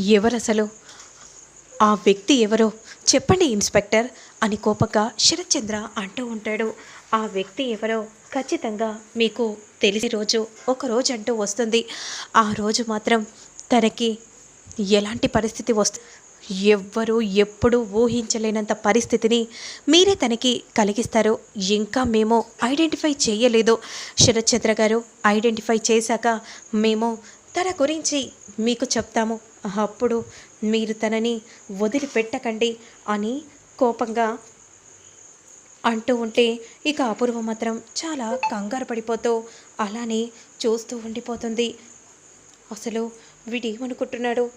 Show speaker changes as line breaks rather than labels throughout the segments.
ఎవరసలు? ఆ వ్యక్తి ఎవరో? చెప్పండి ఇన్స్పెక్టర్ అని కోపంగా శరత్చంద్ర అంటూ ఉంటాడు. ఆ వ్యక్తి ఎవరో? ఖచ్చితంగా మీకు తెలిసి రోజు ఒక రోజు అంటూ వస్తుంది. ఆ రోజు మాత్రం తనకి ఎలాంటి పరిస్థితి వస్తు ఎవ్వరూ ఎప్పుడూ ఊహించలేనంత పరిస్థితిని మీరే తనకి కలిగిస్తారు. ఇంకా మేము ఐడెంటిఫై చేయలేదు. శరత్చంద్ర గారు ఐడెంటిఫై చేశాక మేము తన గురించి మీకు చెప్తాము. అప్పుడు మీరు తనని వదిలిపెట్టకండి అని కోపంగా అంటూ ఉంటే ఇక అపూర్వ మాత్రం చాలా కంగారు పడిపోతూ అలానే చూస్తూ ఉండిపోతుంది. అసలు వీడేమనుకుంటున్నాడు?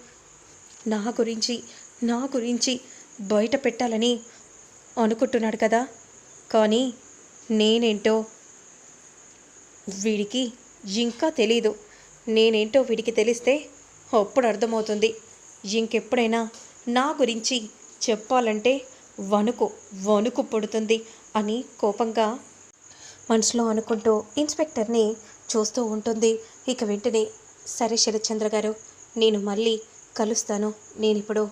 నా గురించి నా గురించి బయట పెట్టాలని అనుకుంటున్నాడు కదా. కానీ నేనేంటో వీడికి ఇంకా తెలీదు. నేనేంటో వీడికి తెలిస్తే అప్పుడు అర్థమవుతుంది. ఇంకెప్పుడైనా నా గురించి చెప్పాలంటే వణుకు వణుకు పుడుతుంది అని కోపంగా మనసులో అనుకుంటూ ఇన్స్పెక్టర్ని చూస్తూ ఉంటుంది. ఇక వెంటనే సరే శరత్చంద్ర గారు నేను మళ్ళీ కలుస్తాను. నేను ఇప్పుడు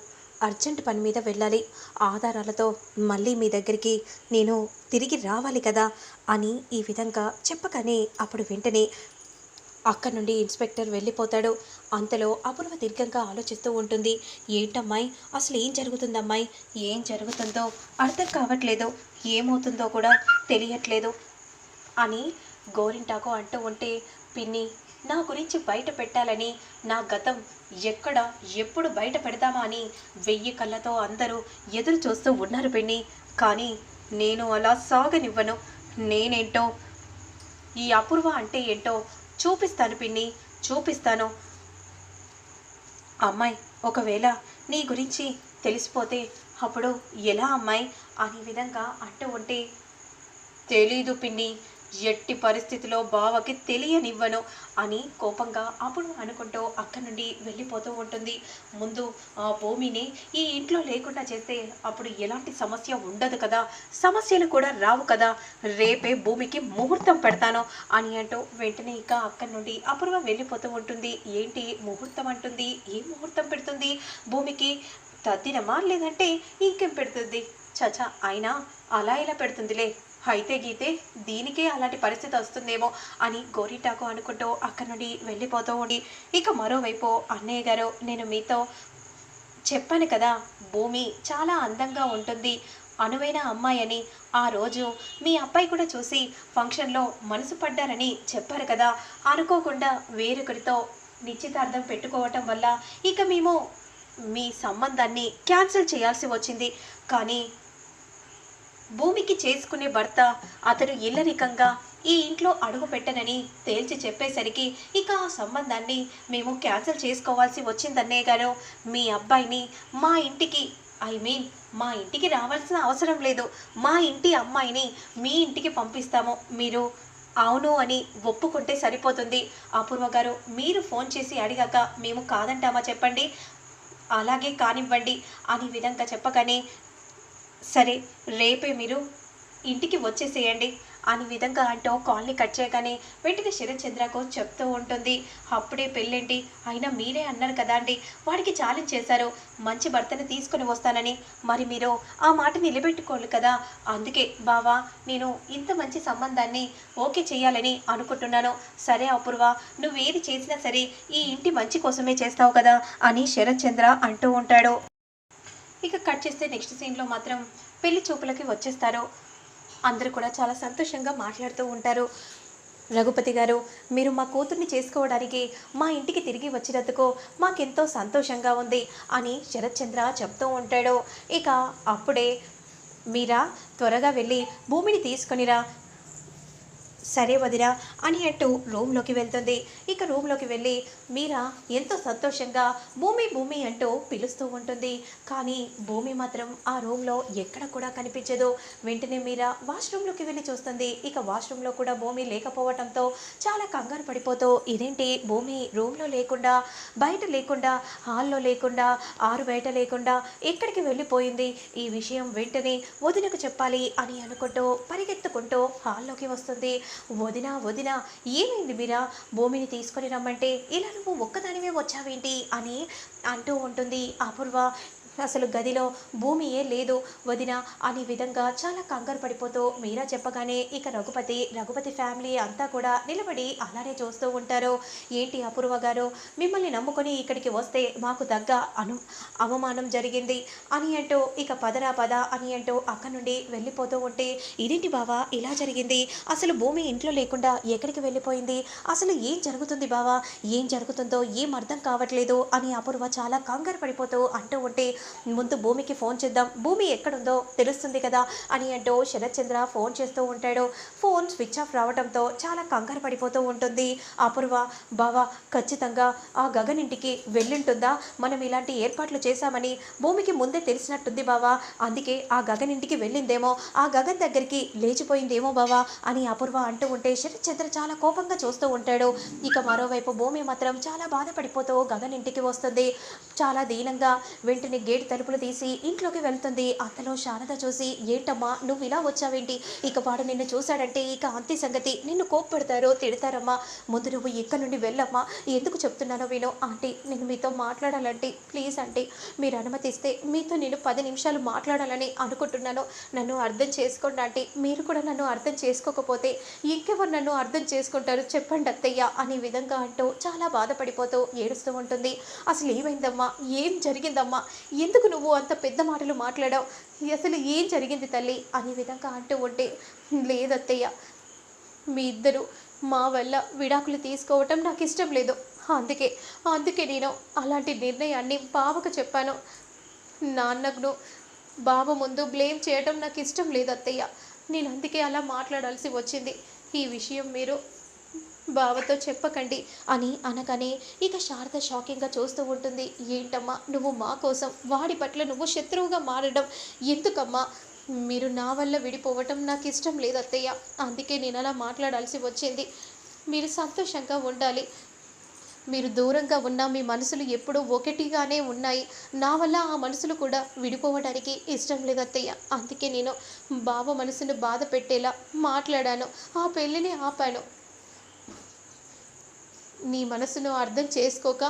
అర్జెంట్ పని మీద వెళ్ళాలి. ఆధారాలతో మళ్ళీ మీ దగ్గరికి నేను తిరిగి రావాలి కదా అని ఈ విధంగా చెప్పగానే అప్పుడు వెంటనే అక్కడ నుండి ఇన్స్పెక్టర్ వెళ్ళిపోతాడు. అంతలో అపూర్వ దీర్ఘంగా ఆలోచిస్తూ ఉంటుంది. ఏంటమ్మాయి? అసలు ఏం జరుగుతుందమ్మాయి? ఏం జరుగుతుందో అర్థం కావట్లేదు. ఏమవుతుందో కూడా తెలియట్లేదు అని గోరింటాకు అంటూ ఉంటే పిన్ని నా గురించి బయట పెట్టాలని నా గతం ఎక్కడ ఎప్పుడు బయట పెడదామా అని వెయ్యి కళ్ళతో అందరూ ఎదురు చూస్తూ ఉన్నారు పిన్ని. కానీ నేను అలా సాగనివ్వను. నేనేంటో ఈ అపూర్వ అంటే ఏంటో చూపిస్తాను పిన్ని చూపిస్తాను. అమ్మాయి ఒకవేళ నీ గురించి తెలిసిపోతే అప్పుడు ఎలా అమ్మాయి? అనే విధంగా అంటూ ఉంటే తెలీదు పిన్ని. ఎట్టి పరిస్థితిలో బావకి తెలియనివ్వను అని కోపంగా అప్పుడు అనుకుంటూ అక్కడి నుండి వెళ్ళిపోతూ ఉంటుంది. ముందు ఆ భూమిని ఈ ఇంట్లో లేకుండా చేస్తే అప్పుడు ఎలాంటి సమస్య ఉండదు కదా. సమస్యలు కూడా రావు కదా. రేపే భూమికి ముహూర్తం పెడతాను అని అంటూ వెంటనే ఇక అక్కడి నుండి అపూర్వ వెళ్ళిపోతూ ఉంటుంది. ఏంటి ముహూర్తం అంటుంది? ఏ ముహూర్తం పెడుతుంది? భూమికి తద్దినమా లేదంటే ఇంకేం పెడుతుంది? చచా అయినా అలా ఇలా పెడుతుందిలే? అయితే గీతే దీనికే అలాంటి పరిస్థితి వస్తుందేమో అని గోరిటాకు అనుకుంటూ అక్కడి నుండి వెళ్ళిపోతూ ఉండి ఇక మరోవైపు అన్నయ్య గారు నేను మీతో చెప్పాను కదా భూమి చాలా అందంగా ఉంటుంది అనువైన అమ్మాయి అని. ఆ రోజు మీ అబ్బాయి కూడా చూసి ఫంక్షన్లో మనసు పడ్డారని చెప్పారు కదా అనుకోకుండా వేరొకరితో నిశ్చితార్థం పెట్టుకోవటం వల్ల ఇక మేము మీ సంబంధాన్ని క్యాన్సిల్ చేయాల్సి వచ్చింది. కానీ భూమికి చేసుకునే భర్త అతను ఇల్లరికంగా ఈ ఇంట్లో అడుగు పెట్టనని తేల్చి చెప్పేసరికి ఇక ఆ సంబంధాన్ని మేము క్యాన్సిల్ చేసుకోవాల్సి వచ్చిందన్నే గారు మీ అబ్బాయిని మా ఇంటికి ఐ మీన్ మా ఇంటికి రావాల్సిన అవసరం లేదు. మా ఇంటి అమ్మాయిని మీ ఇంటికి పంపిస్తాము. మీరు అవును అని ఒప్పుకుంటే సరిపోతుంది. అపూర్వ గారు మీరు ఫోన్ చేసి అడిగాక మేము కాదంటామా చెప్పండి. అలాగే కానివ్వండి అని విధంగా చెప్పగానే సరే రేపే మీరు ఇంటికి వచ్చేసేయండి. అని విధంగా అంటూ కాల్ని కట్ చేయగానే వెంటనే శరత్చంద్రకు చెప్తూ ఉంటుంది. అప్పుడే పెళ్ళేంటి? అయినా మీరే అన్నారు కదా అండి. వాడికి ఛాలెంజ్ చేశారు. మంచి భర్తను తీసుకుని వస్తానని. మరి మీరు ఆ మాట నిలబెట్టుకోవాలి కదా. అందుకే బావా నేను ఇంత మంచి సంబంధాన్ని ఓకే చేయాలని అనుకుంటున్నాను. సరే అపూర్వ నువ్వేది చేసినా సరే ఈ ఇంటి మంచి కోసమే చేస్తావు కదా అని శరత్చంద్ర అంటూ ఉంటాడు. ఇక కట్ చేస్తే నెక్స్ట్ సీన్లో మాత్రం పెళ్ళి చూపులకి వచ్చేస్తారు. అందరూ కూడా చాలా సంతోషంగా మాట్లాడుతూ ఉంటారు. రఘుపతి గారు మీరు మా కూతుర్ని చేసుకోవడానికి మా ఇంటికి తిరిగి వచ్చినందుకు మాకెంతో సంతోషంగా ఉంది అని శరత్చంద్ర చెప్తూ ఉంటాడు. ఇక అప్పుడే మీరా త్వరగా వెళ్ళి భూమిని తీసుకొనిరా సరే వదిరా అని అంటూ రూమ్లోకి వెళ్తుంది. ఇక రూమ్లోకి వెళ్ళి మీరా ఎంతో సంతోషంగా భూమి భూమి అంటూ పిలుస్తూ ఉంటుంది. కానీ భూమి మాత్రం ఆ రూమ్లో ఎక్కడ కూడా కనిపించదు. వెంటనే మీరా వాష్రూమ్లోకి వెళ్ళి చూస్తుంది. ఇక వాష్రూమ్లో కూడా భూమి లేకపోవటంతో చాలా కంగారు పడిపోతూ ఇదేంటి? భూమి రూమ్లో లేకుండా బయట లేకుండా హాల్లో లేకుండా ఆరు బయట లేకుండా ఎక్కడికి వెళ్ళిపోయింది? ఈ విషయం వెంటనే వదినకు చెప్పాలి అని అనుకుంటూ పరిగెత్తుకుంటూ హాల్లోకి వస్తుంది. వదిన వదిన ఏమైంది మీరా? భూమిని తీసుకొని రమ్మంటే ఇలా నువ్వు ఒక్కదానివే వచ్చావేంటి? అని అంటూ ఉంటుంది అపూర్వ. అసలు గదిలో భూమి ఏ లేదు. వదిన అనే విధంగా చాలా కంగారు పడిపోతూ మీరా చెప్పగానే ఇక రఘుపతి రఘుపతి ఫ్యామిలీ అంతా కూడా నిలబడి అలానే చూస్తూ ఉంటారు. ఏంటి అపూర్వ గారు? మిమ్మల్ని నమ్ముకొని ఇక్కడికి వస్తే మాకు తగ్గ అను అవమానం జరిగింది అని అంటూ ఇక పదరా పద అని అంటూ అక్కడి నుండి వెళ్ళిపోతూ ఉంటే ఇదేంటి బావా ఇలా జరిగింది? అసలు భూమి ఇంట్లో లేకుండా ఎక్కడికి వెళ్ళిపోయింది? అసలు ఏం జరుగుతుంది బావా? ఏం జరుగుతుందో ఏం అర్థం కావట్లేదు అని అపూర్వ చాలా కంగారు పడిపోతూ అంటూ ఉంటే ముందు భూమికి ఫోన్ చేద్దాం. భూమి ఎక్కడుందో తెలుస్తుంది కదా అని అంటూ శరత్ చంద్ర ఫోన్ చేస్తూ ఉంటాడు. ఫోన్ స్విచ్ ఆఫ్ రావడంతో చాలా కంగారు పడిపోతూ ఉంటుంది. అపూర్వ బావా ఖచ్చితంగా ఆ గగన్ ఇంటికి వెళ్ళింటుందా? మనం ఇలాంటి ఏర్పాట్లు చేశామని భూమికి ముందే తెలిసినట్టుంది బావా. అందుకే ఆ గగన్ ఇంటికి వెళ్ళిందేమో ఆ గగన్ దగ్గరికి లేచిపోయిందేమో బావా అని అపూర్వ అంటూ ఉంటే శరత్ చంద్ర చాలా కోపంగా చూస్తూ ఉంటాడు. ఇక మరోవైపు భూమి మాత్రం చాలా బాధపడిపోతూ గగన్ ఇంటికి వస్తుంది. చాలా దీనంగా వెంటనే గేట్ తలుపులు తీసి ఇంట్లోకి వెళ్తుంది. అంతలో శారద చూసి ఏంటమ్మా నువ్వు ఇలా వచ్చావేంటి? ఇక వాడు నిన్ను చూశాడంటే ఇక అంతే సంగతి. నిన్ను కోప్పడతారో తిడతారమ్మా. ముందు నువ్వు ఇక్కడ నుండి వెళ్ళమ్మా. ఎందుకు చెప్తున్నానో విను. ఆంటీ నేను మీతో మాట్లాడాలంటే ప్లీజ్ ఆంటీ మీరు అనుమతిస్తే మీతో నేను పది నిమిషాలు మాట్లాడాలని అనుకుంటున్నాను. నన్ను అర్థం చేసుకోండి ఆంటీ. మీరు కూడా నన్ను అర్థం చేసుకోకపోతే ఇంకెవరు నన్ను అర్థం చేసుకుంటారు? చెప్పండి అత్తయ్య అనే విధంగా అంటూ చాలా బాధపడిపోతూ ఏడుస్తూ ఉంటుంది. అసలు ఏమైందమ్మా? ఏం జరిగిందమ్మా? ఎందుకు నువ్వు అంత పెద్ద మాటలు మాట్లాడావు? అసలు ఏం జరిగింది తల్లి? అనే విధంగా అంటూ ఉంటే లేదత్తయ్య మీ ఇద్దరు మా వల్ల విడాకులు తీసుకోవటం నాకు ఇష్టం లేదు. అందుకే అందుకే నేను అలాంటి నిర్ణయాన్ని బావకు చెప్పాను. నాన్నకును బావ ముందు బ్లేమ్ చేయటం నాకు ఇష్టం లేదు అత్తయ్య నేను అందుకే అలా మాట్లాడాల్సి వచ్చింది. ఈ విషయం మీరు బావతో చెప్పకండి అని అనగానే ఇక శారద షాకింగ్గా చూస్తూ ఉంటుంది. ఏంటమ్మా నువ్వు మా కోసం వాడి పట్ల నువ్వు శత్రువుగా మారడం ఎందుకమ్మా? మీరు నా వల్ల విడిపోవటం నాకు ఇష్టం లేదు అత్తయ్య అందుకే నేను అలా మాట్లాడాల్సి వచ్చింది. మీరు సంతోషంగా ఉండాలి. మీరు దూరంగా ఉన్న మీ మనసులు ఎప్పుడూ ఒకటిగానే ఉన్నాయి. నా వల్ల ఆ మనసులు కూడా విడిపోవడానికి ఇష్టం లేదు అత్తయ్య అందుకే నేను బావ మనసును బాధ పెట్టేలా మాట్లాడాను. ఆ పెళ్ళిని ఆపాను. నీ మనసును అర్థం చేసుకోక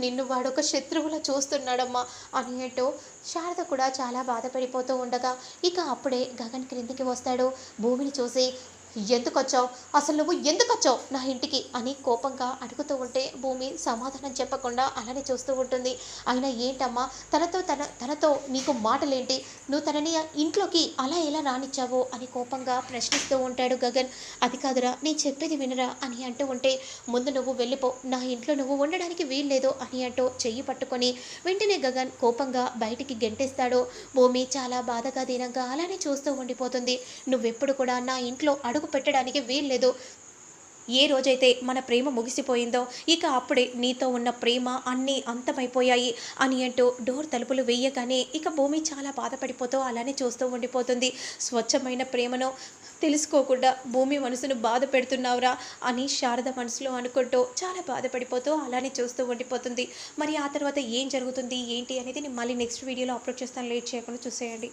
నిన్ను వాడొక శత్రువులా చూస్తున్నాడమ్మా అని అంటూ శారద కూడా చాలా బాధపడిపోతూ ఉండగా ఇక అప్పుడే గగన్ క్రిందికి వస్తాడు. భూమిని చూసి ఎందుకు వచ్చావు అసలు నువ్వు ఎందుకు వచ్చావు నా ఇంటికి? అని కోపంగా అడుగుతూ ఉంటే భూమి సమాధానం చెప్పకుండా అలానే చూస్తూ ఉంటుంది. అయినా ఏంటమ్మా? తనతో తన తనతో నీకు మాటలేంటి? నువ్వు తనని ఇంట్లోకి అలా ఎలా రానిచ్చావో? అని కోపంగా ప్రశ్నిస్తూ ఉంటాడు గగన్. అది కాదురా నేను చెప్పేది వినరా? అని అంటూ ఉంటే ముందు నువ్వు వెళ్ళిపో. నా ఇంట్లో నువ్వు ఉండడానికి వీల్లేదు అని అంటూ చెయ్యి పట్టుకొని వెంటనే గగన్ కోపంగా బయటికి గెంటేస్తాడు. భూమి చాలా బాధగా దీనంగా అలానే చూస్తూ ఉండిపోతుంది. నువ్వెప్పుడు కూడా నా ఇంట్లో అడుగు పెట్టడానికి వీల్లేదు. ఏ రోజైతే మన ప్రేమ ముగిసిపోయిందో ఇక అప్పుడే నీతో ఉన్న ప్రేమ అన్నీ అంతమైపోయాయి అని అంటూ డోర్ తలుపులు వేయగానే ఇక భూమి చాలా బాధపడిపోతూ అలానే చూస్తూ ఉండిపోతుంది. స్వచ్ఛమైన ప్రేమను తెలుసుకోకుండా భూమి మనసును బాధ పెడుతున్నావురా అని శారద మనసులో అనుకుంటూ చాలా బాధపడిపోతూ అలానే చూస్తూ ఉండిపోతుంది. మరి ఆ తర్వాత ఏం జరుగుతుంది ఏంటి అనేది నేను మళ్ళీ నెక్స్ట్ వీడియోలో అప్లోడ్ చేస్తాను. లేట్ చేయకుండా చూసేయండి.